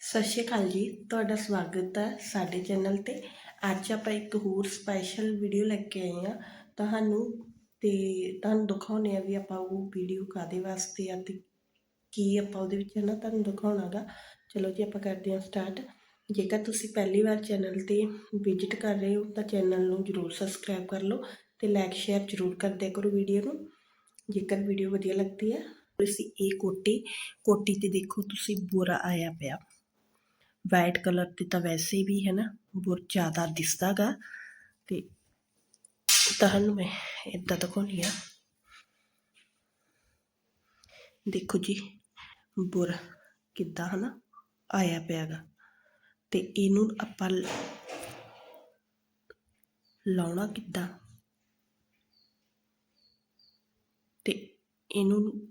ਸਤਿ ਸ਼੍ਰੀ ਅਕਾਲ ਜੀ, ਤੁਹਾਡਾ ਸਵਾਗਤ ਹੈ ਸਾਡੇ ਚੈਨਲ ਤੇ। ਅੱਜ ਆਪਾਂ ਇੱਕ ਹੋਰ ਸਪੈਸ਼ਲ ਵੀਡੀਓ ਲੈ ਕੇ ਆਏ ਹਾਂ। ਤੁਹਾਨੂੰ ਤੇ ਤੁਹਾਨੂੰ ਦਿਖਾਉਂਦੇ ਆ ਵੀ ਆਪਾਂ ਉਹ ਵੀਡੀਓ ਕਾਦੇ ਵਾਸਤੇ ਆ ਤੇ ਕੀ ਆਪਾਂ ਉਹਦੇ ਵਿੱਚ ਹੈ ਨਾ ਤੁਹਾਨੂੰ ਦਿਖਾਉਣਾਗਾ ਚਲੋ ਜੀ, ਆਪਾਂ ਕਰਦੇ ਹਾਂ ਸਟਾਰਟ ਜੇਕਰ ਤੁਸੀਂ ਪਹਿਲੀ ਵਾਰ ਚੈਨਲ ਤੇ ਵਿਜ਼ਿਟ ਕਰ ਰਹੇ ਹੋ, ਤਾਂ ਚੈਨਲ ਨੂੰ ਜਰੂਰ ਸਬਸਕ੍ਰਾਈਬ ਕਰ ਲਓ ਤੇ ਲਾਈਕ ਸ਼ੇਅਰ ਜਰੂਰ ਕਰ ਕਰੋ ਵੀਡੀਓ ਨੂੰ। ਜੇਕਰ ਵੀਡੀਓ ਵਧੀਆ ਲੱਗਦੀ ਹੈ, ਤੁਸੀਂ ਇਹ ਕੋਟੀ ਕੋਟੀ ਤੇ ਦੇਖੋ, ਤੁਸੀਂ ਬੁਰਾ ਆਇਆ ਪਿਆ। ਵਾਈਟ ਕਲਰ ਤੇ ਤਾਂ ਵੈਸੇ ਵੀ ਹੈ ਨਾ ਬਹੁਤ ਜ਼ਿਆਦਾ ਦਿਸਦਾ ਗਾ ਤੇ ਤੁਹਾਨੂੰ ਮੈਂ ਇਦਾਂ ਦਿਖਾਉਂਦੀ ਆ ਦੇਖੋ ਜੀ, ਬੁਰ ਕਿੱਦਾਂ ਹਨਾ ਆਇਆ ਪਿਆ ਗਾ ਤੇ ਇਹਨੂੰ ਆਪਾਂ ਲਾਉਣਾ ਕਿੱਦਾਂ? ਤੇ ਇਹਨੂੰ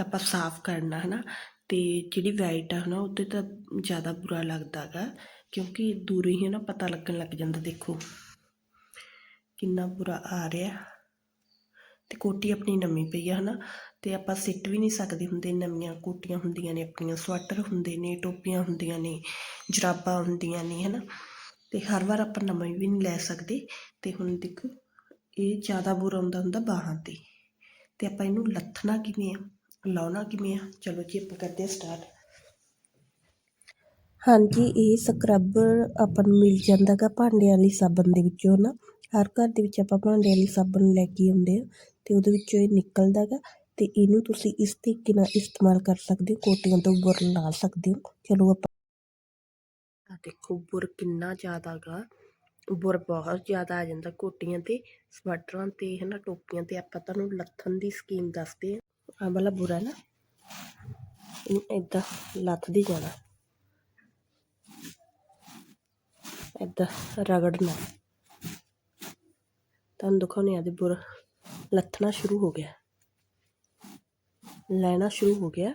ਆਪਾਂ ਸਾਫ਼ ਕਰਨਾ ਹਨਾ ਅਤੇ ਜਿਹੜੀ ਵਾਈਟ ਆ ਨਾ ਉਹਦੇ ਤਾਂ ਜ਼ਿਆਦਾ ਬੁਰਾ ਲੱਗਦਾ ਗਾ, ਕਿਉਂਕਿ ਦੂਰੋਂ ਹੀ ਨਾ ਪਤਾ ਲੱਗਣ ਲੱਗ ਜਾਂਦਾ, ਦੇਖੋ। ਕਿੰਨਾ ਬੁਰਾ ਆ ਰਿਹਾ। ਤੇ ਕੋਟੀ ਆਪਣੀ ਨਵੀਂ ਪਈ ਆ ਹਨਾ, ਤੇ ਆਪਾਂ ਸਿੱਟ ਵੀ ਨਹੀਂ ਸਕਦੇ ਹੁੰਦੇ, ਨਵੀਆਂ ਕੋਟੀਆਂ ਹੁੰਦੀਆਂ ਨੇ, ਆਪਣੀਆਂ ਸਵੈਟਰ ਹੁੰਦੇ ਨੇ, ਟੋਪੀਆਂ ਹੁੰਦੀਆਂ ਨੇ, ਜਰਾਬਾਂ ਹੁੰਦੀਆਂ ਨੇ, ਹਨਾ। ਤੇ ਹਰ ਵਾਰ ਆਪਾਂ ਨਵਾਂ ਵੀ ਨਹੀਂ ਲੈ ਸਕਦੇ, ਤੇ ਹੁਣ ਦੇਖੋ, ਇਹ ਜ਼ਿਆਦਾ ਬੁਰਾ ਹੁੰਦਾ ਹੁੰਦਾ ਬਾਹਾਂ ਤੇ। ਤੇ ਆਪਾਂ ਇਹਨੂੰ ਲੱਥਣਾ ਕਿਵੇਂ ਆ? ਲਾਉਣਾ ਕਿਵੇਂ ਆ ਚਲੋ ਜੀ ਆਪਾਂ ਕਰਦੇ ਹਾਂ ਸਟਾਰਟ ਹਾਂਜੀ ਇਹ ਸਕਰਬਰ ਆਪਾਂ ਨੂੰ ਮਿਲ ਜਾਂਦਾ ਗਾ ਭਾਂਡਿਆਂ ਵਾਲੀ ਸਾਬਣ ਦੇ ਵਿੱਚੋਂ ਨਾ ਹਰ ਘਰ ਦੇ ਵਿੱਚ ਆਪਾਂ ਭਾਂਡਿਆਂ ਵਾਲੀ ਸਾਬਣ ਲੈ ਕੇ ਆਉਂਦੇ ਆ ਤੇ ਉਹਦੇ ਵਿੱਚੋਂ ਇਹ ਨਿਕਲਦਾ ਗਾ ਤੇ ਇਹਨੂੰ ਤੁਸੀਂ ਇਸ ਤਰੀਕੇ ਨਾਲ ਇਸਤੇਮਾਲ ਕਰ ਸਕਦੇ ਹੋ ਕੋਟੀਆਂ ਤੋਂ ਬੁਰ ਲਾ ਸਕਦੇ ਹੋ। ਚਲੋ ਆਪਾਂ ਆ ਦੇਖੋ ਬੁਰ ਕਿੰਨਾ ਜ਼ਿਆਦਾ ਗਾ। ਬੁਰ ਬਹੁਤ ਜ਼ਿਆਦਾ ਆ ਜਾਂਦਾ ਕੋਟੀਆਂ ਤੇ ਸਵੈਟਰਾਂ ਤੇ ਹਨਾ ਟੋਪੀਆਂ ਤੇ ਆਪਾਂ ਤੁਹਾਨੂੰ ਲੱਥਣ ਦੀ ਸਕੀਮ ਦੱਸਦੇ ਆ ਆਹ ਵਾਲਾ ਬੁਰਾ ਨਾ। ਇਹਨੂੰ ਏਦਾਂ ਲੱਥਦੀ ਜਾਣਾ। ਏਦਾਂ ਰਗੜਨਾ। ਤੁਹਾਨੂੰ ਦਿਖਾਉਂਦੇ ਆ ਦੇ ਬੁਰ। ਲੱਥਣਾ ਸ਼ੁਰੂ ਹੋ ਗਿਆ। ਲੈਣਾ ਸ਼ੁਰੂ ਹੋ ਗਿਆ।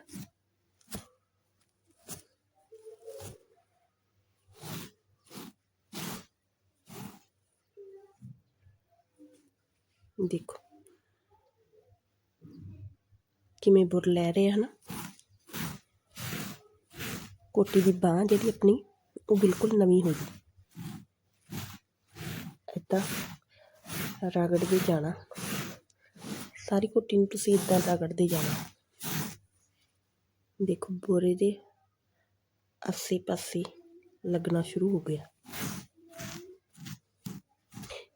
ਦੇਖੋ। ਕਿਵੇਂ ਬੁਰ ਲੈ ਰਹੇ ਹਨ? ਕੋਟੀ ਦੀ ਬਾਹ ਜਿਹੜੀ ਆਪਣੀ, ਉਹ ਬਿਲਕੁਲ ਨਵੀਂ ਹੋ ਗਈ। ਏਦਾਂ ਰਗੜਦੇ ਜਾਣਾ। ਸਾਰੀ ਕੋਟੀ ਨੂੰ ਤੁਸੀਂ ਇਦਾਂ ਰਗੜਦੇ ਜਾਣਾ। ਦੇਖੋ, ਬੋਰੇ ਦੇ ਆਸੇ ਪਾਸੇ ਲੱਗਣਾ ਸ਼ੁਰੂ ਹੋ ਗਿਆ।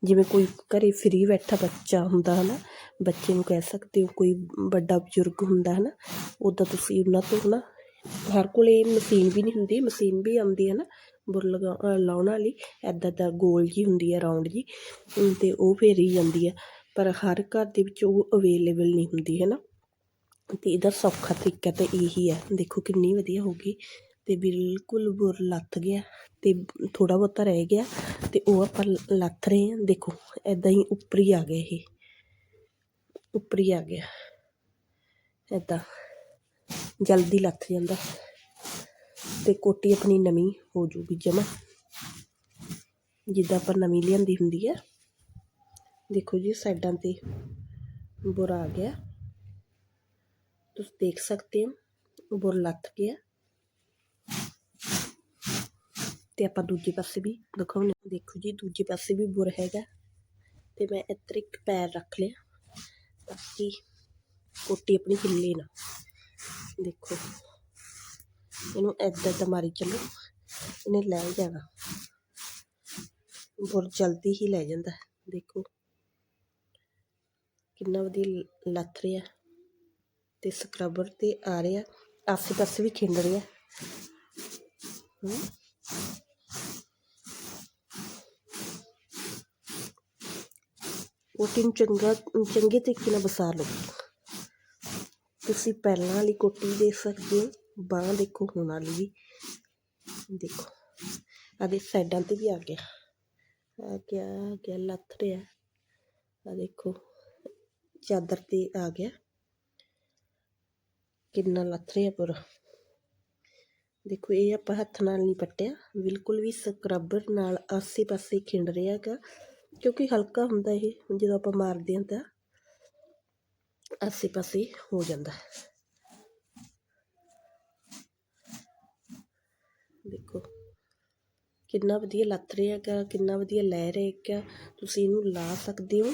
ਜਿਵੇਂ ਕੋਈ ਘਰੇ ਫਰੀ ਬੈਠਾ ਬੱਚਾ ਹੁੰਦਾ ਹੈ ਨਾ ਬੱਚੇ ਨੂੰ ਕਹਿ ਸਕਦੇ ਹੋ, ਕੋਈ ਵੱਡਾ ਬਜ਼ੁਰਗ ਹੁੰਦਾ ਹੈ ਨਾ ਉੱਦਾਂ ਤੁਸੀਂ ਉਹਨਾਂ ਤੋਂ ਨਾ, ਹਰ ਕੋਲ ਇਹ ਮਸ਼ੀਨ ਵੀ ਨਹੀਂ ਹੁੰਦੀ, ਮਸ਼ੀਨ ਵੀ ਆਉਂਦੀ ਹੈ ਨਾ, ਬੁਰ ਲਗਾ ਲਾਉਣ ਵਾਲੀ ਇੱਦਾਂ ਦਾ ਗੋਲ ਜਿਹੀ ਹੁੰਦੀ ਹੈ ਰਾਊਂਡ ਜੀ ਅਤੇ ਤੇ ਉਹ ਫੇਰੀ ਜਾਂਦੀ ਹੈ, ਪਰ ਹਰ ਘਰ ਦੇ ਵਿੱਚ ਉਹ ਅਵੇਲੇਬਲ ਨਹੀਂ ਹੁੰਦੀ ਹੈ ਨਾ ਅਤੇ ਇਹਦਾ ਸੌਖਾ ਤਰੀਕਾ ਤਾਂ ਇਹੀ ਹੈ, ਦੇਖੋ ਕਿੰਨੀ ਵਧੀਆ ਹੋ ਗਈ ਅਤੇ ਬਿਲਕੁਲ ਬੁਰ ਲੱਥ ਗਿਆ ਅਤੇ ਥੋੜ੍ਹਾ ਬਹੁਤਾ ਰਹਿ ਗਿਆ ਅਤੇ ਉਹ ਆਪਾਂ ਲੱਥ ਰਹੇ ਹਾਂ, ਦੇਖੋ ਇੱਦਾਂ ਹੀ ਉੱਪਰ ਹੀ ਆ ਗਿਆ ਇਹ। ਉੱਪਰ ਹੀ ਆ ਗਿਆ। ਐਦਾਂ ਜਲਦੀ ਲੱਥ ਜਾਂਦਾ ਤੇ ਕੋਟੀ ਆਪਣੀ ਨਵੀਂ ਹੋ ਜੂਗੀ ਜਮਾ। ਜਿੱਦਾਂ ਆਪਾਂ ਨਵੀਂ ਲਿਆਂਦੀ ਹੁੰਦੀ ਹੈ ਦੇਖੋ ਜੀ ਸਾਈਡਾਂ ਤੇ ਬੁਰਾ ਆ ਗਿਆ। ਤੁਸੀਂ ਦੇਖ ਸਕਦੇ ਹੋ ਬੁਰ ਲੱਥ ਗਿਆ। ਤੇ ਆਪਾਂ ਦੂਜੇ ਪਾਸੇ ਵੀ ਦਿਖਾਉਂਦੇ ਦੇਖੋ ਜੀ ਦੂਜੇ ਪਾਸੇ ਵੀ ਬੁਰ ਹੈਗਾ। ਤੇ ਮੈਂ ਇੱਧਰ ਇੱਕ ਪੈਰ ਰੱਖ ਲਿਆ। ਤਾਂ ਕਿ ਕੋਟੀ ਆਪਣੀ ਹਿੱਲੇ ਨਾ ਦੇਖੋ, ਇਹਨੂੰ ਏਦਾਂ ਏਦਾਂ ਮਾਰੀ ਚੱਲੋ, ਇਹਨੇ ਲੈ ਜਾਣਾ। ਬੁਰ ਜਲਦੀ ਹੀ ਲੈ ਜਾਂਦਾ, ਦੇਖੋ। ਕਿੰਨਾ ਵਧੀਆ ਲੱਥ ਰਿਹਾ ਤੇ ਸਕਰਬਰ ਤੇ ਆ ਰਿਹਾ ਆਸੇ ਪਾਸੇ ਵੀ ਖਿੰਡ ਰਿਹਾ। ਹਮ। ਕੋਟੀ ਨੂੰ ਚੰਗਾ, ਚੰਗੇ ਤਰੀਕੇ ਨਾਲ ਵਸਾ ਲਓ। ਤੁਸੀਂ ਪਹਿਲਾਂ ਵਾਲੀ ਕੋਟੀ ਦੇਖ ਸਕਦੇ ਹੋ, ਬਾਂਹ ਦੇਖੋ ਹੁਣ ਵਾਲੀ ਵੀ। ਦੇਖੋ ਆਦੇ ਸਾਈਡਾਂ ਤੇ ਵੀ ਆ ਗਿਆ। ਆ ਗਿਆ ਆ ਗਿਆ, ਲੱਥ ਰਿਹਾ। ਆ ਦੇਖੋ, ਚਾਦਰ ਤੇ ਆ ਗਿਆ। ਕਿੰਨਾ ਲੱਥ ਰਿਹਾ ਪੂਰਾ। ਦੇਖੋ, ਇਹ ਆਪਾਂ ਹੱਥ ਨਾਲ ਨਹੀਂ ਪੱਟਿਆ। ਬਿਲਕੁਲ ਵੀ ਸਕਰਬਰ ਨਾਲ ਆਸੇ ਪਾਸੇ ਖਿੰਡ ਰਿਹਾ ਹੈਗਾ। ਕਿਉਂਕਿ ਹਲਕਾ ਹੁੰਦਾ ਇਹ, ਜਦੋਂ ਆਪਾਂ ਮਾਰਦੇ ਹਾਂ ਤਾਂ ਆਸੇ ਪਾਸੇ ਹੋ ਜਾਂਦਾ ਦੇਖੋ, ਕਿੰਨਾ ਵਧੀਆ ਲੱਥ ਰਿਹਾ ਹੈਗਾ, ਕਿੰਨਾ ਵਧੀਆ ਲੈ ਰਿਹਾ ਹੈਗਾ। ਤੁਸੀਂ ਇਹਨੂੰ ਲਾ ਸਕਦੇ ਹੋ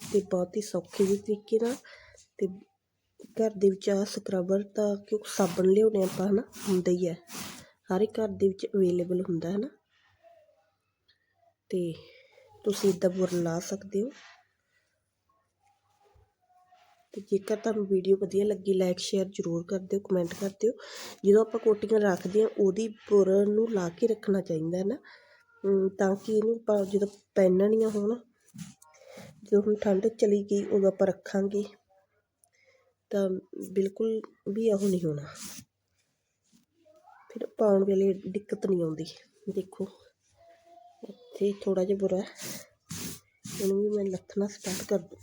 ਤੇ ਬਹੁਤ ਹੀ ਸੌਖੇ ਜਿਹੇ ਤਰੀਕੇ ਨਾਲ ਤੇ ਘਰ ਦੇ ਵਿੱਚ ਆ ਸਕਰਬਰ ਤਾਂ ਕਿਉਂਕਿ ਸਾਬਣ ਲਿਆਉਣੇ ਆਪਾਂ ਹਨਾ, ਹੁੰਦਾ ਹੀ ਹੈ। ਹਰ ਇੱਕ ਘਰ ਦੇ ਵਿੱਚ ਅਵੇਲੇਬਲ ਹੁੰਦਾ ਹੈ ਨਾ। ਤੇ ਤੁਸੀਂ ਇੱਦਾਂ ਬੁਰ ਲਾ ਸਕਦੇ ਹੋ। ਤੇ ਜੇਕਰ ਤੁਹਾਨੂੰ ਵੀਡੀਓ ਵਧੀਆ ਲੱਗੀ ਲਾਈਕ ਸ਼ੇਅਰ ਜ਼ਰੂਰ ਕਰ ਦਿਓ ਕਮੈਂਟ ਕਰ ਦਿਓ। ਜਦੋਂ ਆਪਾਂ ਕੋਟੀਆਂ ਰੱਖਦੇ ਹਾਂ, ਉਹਦੀ ਬੁਰ ਨੂੰ ਲਾ ਕੇ ਰੱਖਣਾ ਚਾਹੀਦਾ ਹੈ ਨਾ। ਤਾਂ ਕਿ ਇਹਨੂੰ ਆਪਾਂ ਜਦੋਂ ਪਹਿਨਣੀਆਂ ਹੋਣ, ਜਦੋਂ ਹੁਣ ਠੰਡ ਚਲੀ ਗਈ, ਉਦੋਂ ਆਪਾਂ ਰੱਖਾਂਗੇ। ਤਾਂ ਬਿਲਕੁਲ ਵੀ ਉਹ ਨਹੀਂ ਹੋਣਾ। ਫਿਰ ਪਾਉਣ ਵੇਲੇ ਦਿੱਕਤ ਨਹੀਂ ਆਉਂਦੀ, ਦੇਖੋ। ਇੱਥੇ ਥੋੜਾ ਜਿਹਾ ਬੁਰਾ ਇਹਨੂੰ ਵੀ ਮੈਂ ਲੱਥਣਾ ਸਟਾਰਟ ਕਰ ਦੂੰ।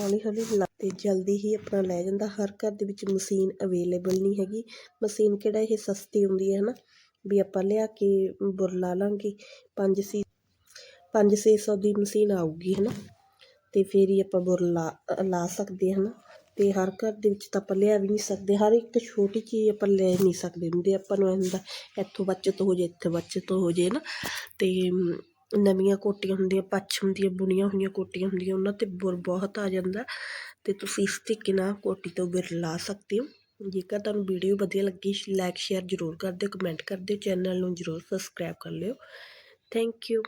ਹੌਲੀ ਹੌਲੀ ਤੇ ਜਲਦੀ ਹੀ ਆਪਣਾ ਲੈ ਜਾਂਦਾ। ਹਰ ਘਰ ਦੇ ਵਿੱਚ ਮਸ਼ੀਨ ਅਵੇਲੇਬਲ ਨਹੀਂ ਹੈਗੀ। ਮਸ਼ੀਨ ਕਿਹੜਾ ਇਹ ਸਸਤੀ ਹੁੰਦੀ ਹੈ, ਹਨਾ? ਵੀ ਆਪਾਂ ਲਿਆ ਕੇ ਬੁਰ ਲਾ ਲਾਂਗੇ। ਪੰਜ ਸੀ, ਪੰਜ ਛੇ ਸੌ ਦੀ ਮਸ਼ੀਨ ਆਊਗੀ, ਹਨਾ? ਅਤੇ ਫਿਰ ਹੀ ਆਪਾਂ ਬੁਰ ਲਾ ਲਾ ਸਕਦੇ ਹਾਂ ਨਾ ਤੇ ਹਰ ਘਰ ਦੇ ਵਿੱਚ ਤਾਂ ਆਪਾਂ ਲਿਆ ਵੀ ਨਹੀਂ ਸਕਦੇ, ਹਰ ਇੱਕ ਛੋਟੀ ਚੀਜ਼ ਆਪਾਂ ਲੈ ਨਹੀਂ ਸਕਦੇ ਹੁੰਦੇ। ਆਪਾਂ ਨੂੰ ਐਂ ਹੁੰਦਾ, ਇੱਥੋਂ ਬੱਚਤ ਹੋ ਜੇ, ਇੱਥੇ ਬੱਚਤ ਹੋ ਜੇ ਨਾ। ਅਤੇ ਨਵੀਆਂ ਕੋਟੀਆਂ ਹੁੰਦੀਆਂ, ਪੱਛ ਹੁੰਦੀਆਂ, ਬੁਣੀਆਂ ਹੋਈਆਂ ਕੋਟੀਆਂ ਹੁੰਦੀਆਂ, ਉਹਨਾਂ ਤੇ ਬੁਰ ਬਹੁਤ ਆ ਜਾਂਦਾ। ਅਤੇ ਤੁਸੀਂ ਇਸ ਤਰੀਕੇ ਨਾਲ ਕੋਟੀ ਤੋਂ ਬੁਰ ਲਾ ਸਕਦੇ ਹੋ। ਜੇਕਰ ਤੁਹਾਨੂੰ ਵੀਡੀਓ ਵਧੀਆ ਲੱਗੀ, ਲਾਈਕ, ਸ਼ੇਅਰ ਜ਼ਰੂਰ ਕਰ ਦਿਓ, ਕਮੈਂਟ ਕਰ ਦਿਓ, ਚੈਨਲ ਨੂੰ ਜ਼ਰੂਰ ਸਬਸਕ੍ਰਾਈਬ ਕਰ ਲਿਓ। Thank you.